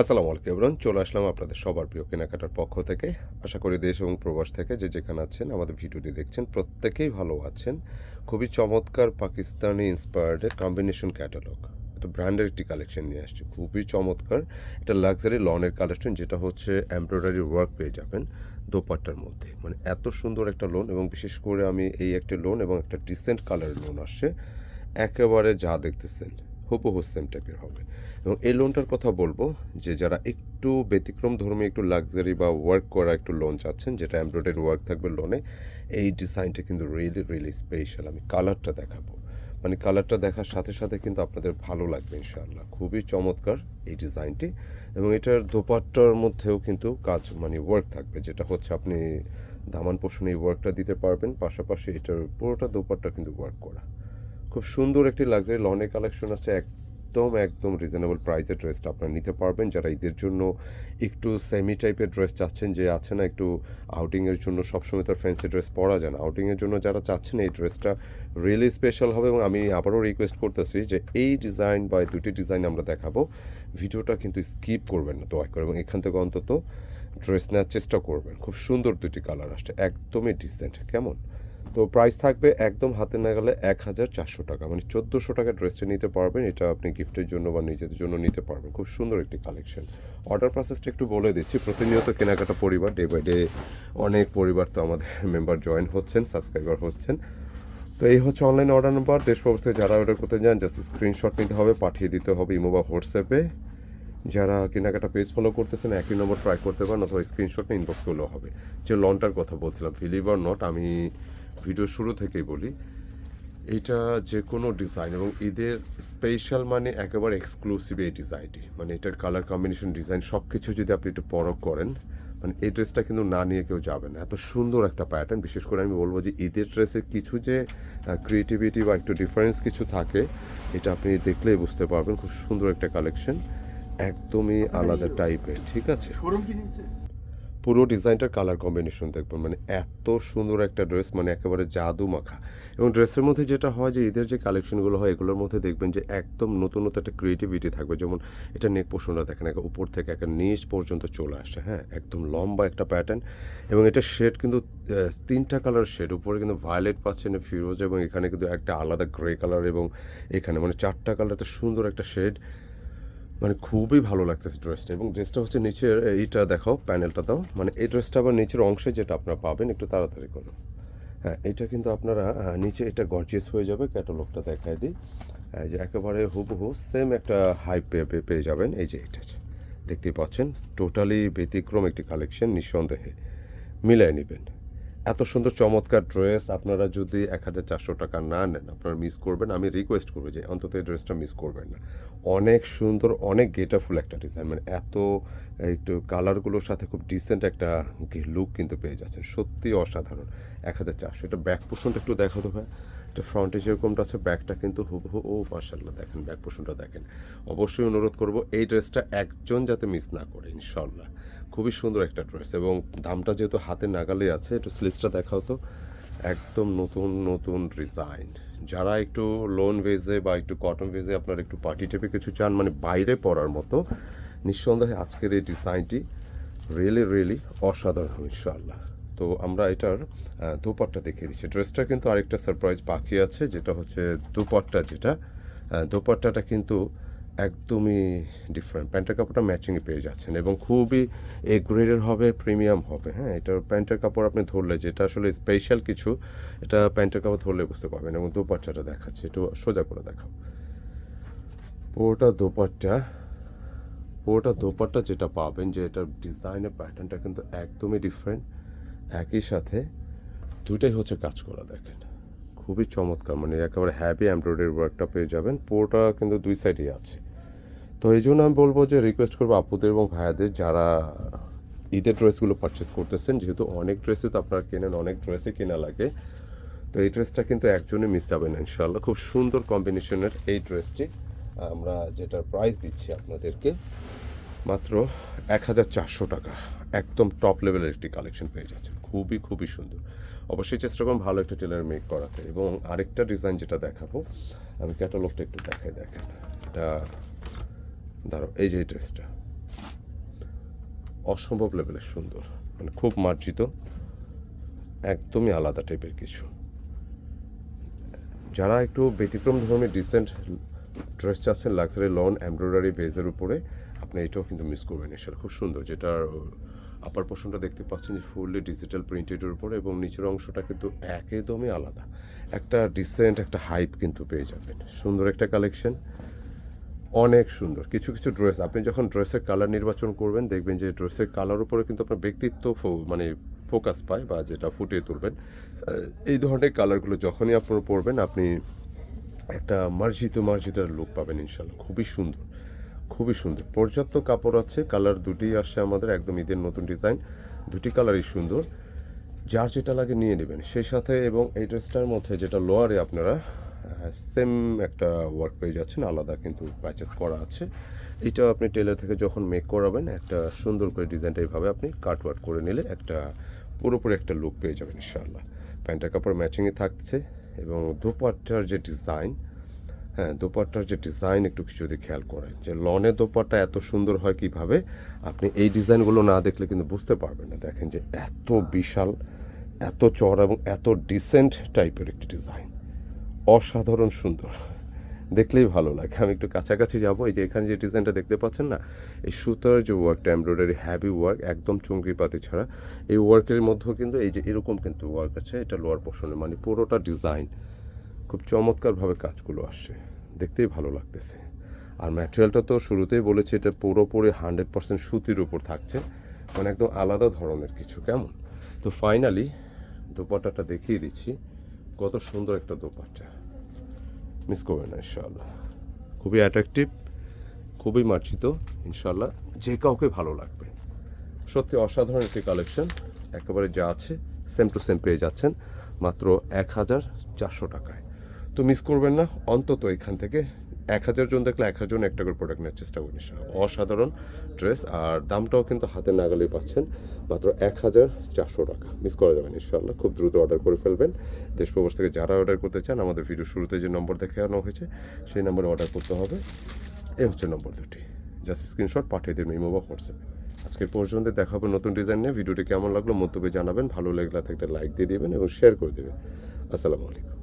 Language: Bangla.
আসসালামু আলাইকুম এবার চলে আসলাম আপনাদের সবার প্রিয় কেনাকাটার পক্ষ থেকে। আশা করি দেশ এবং প্রবাস থেকে যে যেখানে আছেন, আমাদের ভিডিওটি দেখছেন, প্রত্যেকেই ভালো আছেন। খুবই চমৎকার পাকিস্তানি ইন্সপায়ার্ডের কম্বিনেশন ক্যাটালগ একটা ব্র্যান্ডের একটি কালেকশন নিয়ে আসছে, খুবই চমৎকার। এটা লাক্সারি লনের কালেকশন যেটা হচ্ছে এমব্রয়ডারি ওয়ার্ক পেয়ে যাবেন দোপাট্টার মধ্যে। মানে এত সুন্দর একটা লোন এবং বিশেষ করে আমি এই একটা লোন এবং একটা ডিসেন্ট কালারের লোন আসছে, একেবারে যা দেখতেছেন। হুবহু সেম টাইপের হবে। এবং এই লোনটার কথা বলব যে, যারা একটু ব্যতিক্রম ধর্মী, একটু লাক্সারি বা ওয়ার্ক করা একটু লোন চাচ্ছেন, যেটা এমব্রয়ডারি ওয়ার্ক থাকবে লোনে এই ডিজাইনটা কিন্তু রিয়েলি রিয়েলি স্পেশাল আমি কালারটা দেখাবো। মানে কালারটা দেখার সাথে সাথে কিন্তু আপনাদের ভালো লাগবে, ইনশাআল্লাহ। খুবই চমৎকার এই ডিজাইনটি এবং এটার দোপাট্টার মধ্যেও কিন্তু কাজ মানে ওয়ার্ক থাকবে, যেটা হচ্ছে আপনি দামান পোষণে এই ওয়ার্কটা দিতে পারবেন। পাশাপাশি এটার পুরোটা দোপাট্টা কিন্তু ওয়ার্ক করা। খুব সুন্দর একটি লাক্সারি লনের কালেকশন আছে। একদম একদম রিজনেবল প্রাইসের ড্রেসটা আপনারা নিতে পারবেন। যারা ঈদের জন্য একটু সেমি টাইপের ড্রেস চাচ্ছেন, যে আছে না একটু আউটিংয়ের জন্য সবসময় তার ফ্যান্সি ড্রেস পরা যায় না। আউটিংয়ের জন্য যারা চাচ্ছেন, এই ড্রেসটা রিয়েলি স্পেশাল হবে এবং আমি আবারও রিকোয়েস্ট করতেছি যে এই ডিজাইন বা দুটি ডিজাইন আমরা দেখাবো। ভিডিওটা কিন্তু স্কিপ করবেন না, দয়া করে, এবং এখান থেকে অন্তত ড্রেস নেওয়ার চেষ্টা করবেন। খুব সুন্দর দুটি কালার আসছে, একদমই ডিসেন্ট কেমন? তো প্রাইস থাকবে একদম হাতে না গেলে এক হাজার চারশো টাকা। মানে চোদ্দোশো টাকা ড্রেসটা নিতে পারবেন, এটা আপনি গিফটের জন্য বা নিজেদের জন্য নিতে পারবেন। খুব সুন্দর একটি কালেকশন অর্ডার প্রসেসটা একটু বলে দিচ্ছি। প্রতিনিয়ত কেনাকাটা পরিবার ডে বাই ডে অনেক পরিবার তো আমাদের মেম্বার জয়েন হচ্ছেন সাবস্ক্রাইবার হচ্ছেন। তো এই হচ্ছে অনলাইন অর্ডার নাম্বার দেশ প্রবাস থেকে যারা অর্ডার করতে যান জাস্ট স্ক্রিনশট নিতে হবে, পাঠিয়ে দিতে হবে ইমো বা হোয়াটসঅ্যাপে। যারা কেনাকাটা পেজ ফলো করতেছেন, একই নম্বর ট্রাই করতে পারেন, অথবা স্ক্রিনশট নিয়ে ইনবক্স করলেও হবে। যে লনটার কথা বলছিলাম বিলিভ আর নট আমি ভিডিও শুরু থেকেই বলি, এটা যে কোনো ডিজাইন এবং ঈদের স্পেশাল মানে একেবারে এক্সক্লুসিভ এই ডিজাইনটি মানে এটার কালার কম্বিনেশন ডিজাইন সব কিছু যদি আপনি একটু পরখ করেন মানে এই ড্রেসটা কিন্তু না নিয়ে কেউ যাবে না। এত সুন্দর একটা প্যাটার্ন বিশেষ করে আমি বলব যে ঈদের ড্রেসে কিছু যে ক্রিয়েটিভিটি বা একটু ডিফারেন্স কিছু থাকে, এটা আপনি দেখলেই বুঝতে পারবেন। খুব সুন্দর একটা কালেকশন একদমই আলাদা টাইপের ঠিক আছে? পুরো ডিজাইনটার কালার কম্বিনেশন দেখবেন। মানে এত সুন্দর একটা ড্রেস মানে একেবারে জাদু মাখা। এবং ড্রেসের মধ্যে যেটা হয় যে, ঈদের যে কালেকশনগুলো হয়, এগুলোর মধ্যে দেখবেন যে একদম নতুন নতুন একটা ক্রিয়েটিভিটি থাকবে। যেমন এটা নেক পোষণটা দেখেন একটা উপর থেকে একটা নিচ পর্যন্ত চলে আসছে হ্যাঁ? একদম লম্বা একটা প্যাটার্ন এবং এটা শেড কিন্তু তিনটা কালার শেড উপরে কিন্তু ভায়োলেট পাচ্ছেন ফিরোজ, এবং এখানে কিন্তু একটা আলাদা গ্রে কালার এবং এখানে মানে চারটা কালার সুন্দর একটা শেড মানে খুবই ভালো লাগছে ড্রেসটা এবং ড্রেসটা হচ্ছে নিচের, এইটা দেখাও প্যানেলটা দাও। মানে এই ড্রেসটা আবার নিচের অংশে যেটা আপনারা পাবেন, একটু তাড়াতাড়ি করো হ্যাঁ এটা কিন্তু আপনারা নিচে এটা গর্জিয়াস হয়ে যাবে ক্যাটালগটা দেখায় দিই। যে একেবারে হুবহু সেম একটা হাই পেয়ে পেয়ে- যাবেন। এই যে এটা দেখতেই পাচ্ছেন? টোটালি ব্যতিক্রম একটি কালেকশন নিঃসন্দেহে। মিলাই নেবেন। এত সুন্দর চমৎকার ড্রেস, আপনারা যদি এক হাজার চারশো টাকা না নেন, আপনারা মিস করবেন। আমি রিকোয়েস্ট করব যে অন্তত এই ড্রেসটা মিস করবেন না। অনেক সুন্দর, অনেক গেটারফুল একটা ডিজাইন মানে এত, একটু কালারগুলোর সাথে খুব ডিসেন্ট একটা লুক কিন্তু পেয়ে যাচ্ছেন। সত্যি অসাধারণ। এক হাজার চারশো। এটা ব্যাক পোর্শনটা একটু দেখো তো ভাই। এটা ফ্রন্টে যেরকমটা আছে ব্যাকটা কিন্তু হুবহু, ও মার্শাল্লাহ দেখেন ব্যাক পোর্শনটা দেখেন। অবশ্যই অনুরোধ করব, এই ড্রেসটা একজন যাতে মিস না করে ইনশাল্লাহ খুবই সুন্দর একটা ড্রেস এবং দামটা যেহেতু হাতে নাগালে আছে, একটু স্লিপসটা দেখাও তো। একদম নতুন নতুন ডিজাইন যারা একটু লোন ভেজে বা একটু কটন ভেজে আপনার একটু পার্টি টাইপে কিছু চান মানে বাইরে পড়ার মতো, নিঃসন্দেহে আজকের এই ডিজাইনটি রিয়েলি রিয়েলি অসাধারণ ইনশাআল্লাহ। তো আমরা এটার দোপাট্টা দেখিয়ে দিচ্ছি। ড্রেসটা কিন্তু আরেকটা সারপ্রাইজ বাকি আছে, যেটা হচ্ছে দোপাট্টা যেটা। দোপাট্টাটা কিন্তু একদমই ডিফারেন্ট প্যান্টের কাপড়টা ম্যাচিংয়ে পেয়ে যাচ্ছেন এবং খুবই এ গ্রেডের হবে প্রিমিয়াম হবে। হ্যাঁ এটার প্যান্টের কাপড় আপনি ধরলে, যেটা আসলে স্পেশাল কিছু, এটা প্যান্টের কাপড় ধরলে বুঝতে পারবেন এবং দোপাট্টাটা দেখাচ্ছে, একটু সোজা করে দেখাও। পুরোটা দোপাট্টা পুরোটা দোপাট্টা যেটা পাবেন, যে এটার ডিজাইনের প্যাটার্নটা কিন্তু একদমই ডিফারেন্ট একই সাথে দুটাই হচ্ছে কাজ করা, দেখেন। খুবই চমৎকার মানে একেবারে হ্যাভি এমব্রয়ডারি ওয়ার্কটা পেয়ে যাবেন। পুরোটা কিন্তু দুই সাইডেই আছে। তো এই জন্য আমি বলব যে রিকোয়েস্ট করব আপুদের এবং ভাইয়াদের যারা ঈদের ড্রেসগুলো পারচেস করতেছেন, যেহেতু অনেক ড্রেসই তো আপনারা কেনেন, অনেক ড্রেসই কেনা লাগে। তো এই ড্রেসটা কিন্তু একজনই মিস যাবে না ইনশাল্লাহ খুব সুন্দর কম্বিনেশনের এই ড্রেসটি আমরা যেটার প্রাইস দিচ্ছি আপনাদেরকে, মাত্র এক হাজার চারশো টাকা। একদম টপ লেভেলের একটি কালেকশন পেয়ে যাচ্ছে খুবই খুবই সুন্দর। অবশ্যই চেষ্টা করুন ভালো একটা টেলার মেক করাতে। এবং আরেকটা ডিজাইন যেটা দেখাবো, আমি ক্যাটালগটা একটু দেখাই দেখেন। এটা দাঁড়ো এই যে ড্রেসটা। অসম্ভব লেভেলের সুন্দর মানে খুব মার্জিত, একদমই আলাদা টাইপের কিছু। যারা একটু ব্যতিক্রম ধর্মের ডিসেন্ট ড্রেস চাচ্ছেন লাক্সারি লন এমব্রয়ডারি বেজের উপরে, আপনি এটাও কিন্তু মিস করবেন এসব খুব সুন্দর, যেটার আপার পোর্শনটা দেখতে পাচ্ছেন যে ফুললি ডিজিটাল প্রিন্টেডের উপরে এবং নিচের অংশটা কিন্তু একদমই আলাদা। একটা ডিসেন্ট একটা হাইপ কিন্তু পেয়ে যাবেন। সুন্দর একটা কালেকশন অনেক সুন্দর। কিছু কিছু ড্রেস আপনি যখন ড্রেসের কালার নির্বাচন করবেন, দেখবেন যে ড্রেসের কালার উপরে কিন্তু আপনার ব্যক্তিত্ব মানে ফোকাস পায় বা যেটা ফুটিয়ে তুলবেন। এই ধরনের কালারগুলো যখনই আপনার পরবেন আপনি একটা মার্জিত মার্জিত লুক পাবেন ইনশাল্লাহ খুবই সুন্দর খুবই সুন্দর। পর্যাপ্ত কাপড় আছে কালার দুটি আসছে আমাদের, একদম ঈদের নতুন ডিজাইন দুটি কালারই সুন্দর। যার যেটা লাগে নিয়ে নেবেন। সেই সাথে এবং এই ড্রেসটার মধ্যে যেটা লোয়ারে আপনারা সেম একটা ওয়ার্ক পেয়ে যাচ্ছেন আলাদা কিন্তু প্যাচেস করা আছে। এটা আপনি টেলার থেকে যখন মেক করাবেন, একটা সুন্দর করে ডিজাইনটা এইভাবে আপনি কাট ওয়ার্ক করে নিলে একটা পুরোপুরি একটা লুক পেয়ে যাবেন ইনশাআল্লাহ। প্যান্টের কাপড় ম্যাচিংয়ে থাকছে এবং দোপাট্টার যে ডিজাইন হ্যাঁ দোপাট্টার যে ডিজাইন একটু কিছু যদি খেয়াল করেন, যে লনের দোপাট্টা এত সুন্দর হয় কীভাবে, আপনি এই ডিজাইনগুলো না দেখলে কিন্তু বুঝতে পারবেন না। দেখেন যে এত বিশাল, এত চড়া এবং এত ডিসেন্ট টাইপের একটি ডিজাইন অসাধারণ সুন্দর। দেখলেই ভালো লাগে। আমি একটু কাছাকাছি যাব। এই যে এখানে যে ডিজাইনটা দেখতে পাচ্ছেন না, এই সুতার যে ওয়ার্কটা এমব্রয়ডারি হ্যাভি ওয়ার্ক একদম চুঙ্গি পাতি ছাড়া। এই ওয়ার্কের মধ্যেও কিন্তু এই যে এরকম কিন্তু ওয়ার্ক আছে। এটা লোয়ার পোর্শনে মানে পুরোটা ডিজাইন খুব চমৎকারভাবে কাজগুলো আসছে। দেখতেই ভালো লাগতেছে। আর ম্যাটেরিয়ালটা তো শুরুতেই বলেছি, এটা পুরোপুরি হান্ড্রেড পার্সেন্ট সুতির উপর থাকছে। মানে একদম আলাদা ধরনের কিছু, কেমন? তো ফাইনালি দোপাট্টাটা দেখিয়ে দিচ্ছি। কত সুন্দর একটা দোপাট্টা। মিস করবে না ইনশাল্লাহ খুবই অ্যাট্রাকটিভ খুবই মার্জিত ইনশাল্লাহ যে কাউকে ভালো লাগবে। সত্যি অসাধারণ একটি কালেকশন একেবারে যা আছে সেম টু সেম পেয়ে যাচ্ছেন, মাত্র এক হাজার চারশো টাকায়। তো মিস করবেন না, অন্তত এখান থেকে এক হাজার জন দেখলে এক হাজার জন একটা করে প্রোডাক্ট নেওয়ার চেষ্টা ইনশাআল্লাহ। অসাধারণ ড্রেস আর দামটাও কিন্তু হাতে নাগালেই পাচ্ছেন। মাত্র এক হাজার চারশো টাকা। মিস করা যাবে না ইনশাআল্লাহ। খুব দ্রুত অর্ডার করে ফেলবেন। দেশ প্রবাস থেকে যারা অর্ডার করতে চান, আমাদের ভিডিও শুরুতে যে নম্বর দেখানো হয়েছে, সেই নম্বরে অর্ডার করতে হবে। এই হচ্ছে নম্বর দুটি। জাস্ট স্ক্রিনশট পাঠিয়ে দেবেন ইমো বা হোয়াটসঅ্যাপে আজকে পর্যন্ত দেখা হবে নতুন ডিজাইন নিয়ে। ভিডিওটি কেমন লাগল, মন্তব্যে জানাবেন। ভালো লাগলে একটা লাইক দিয়ে দিবেন এবং শেয়ার করে দেবেন। আসসালামু আলাইকুম।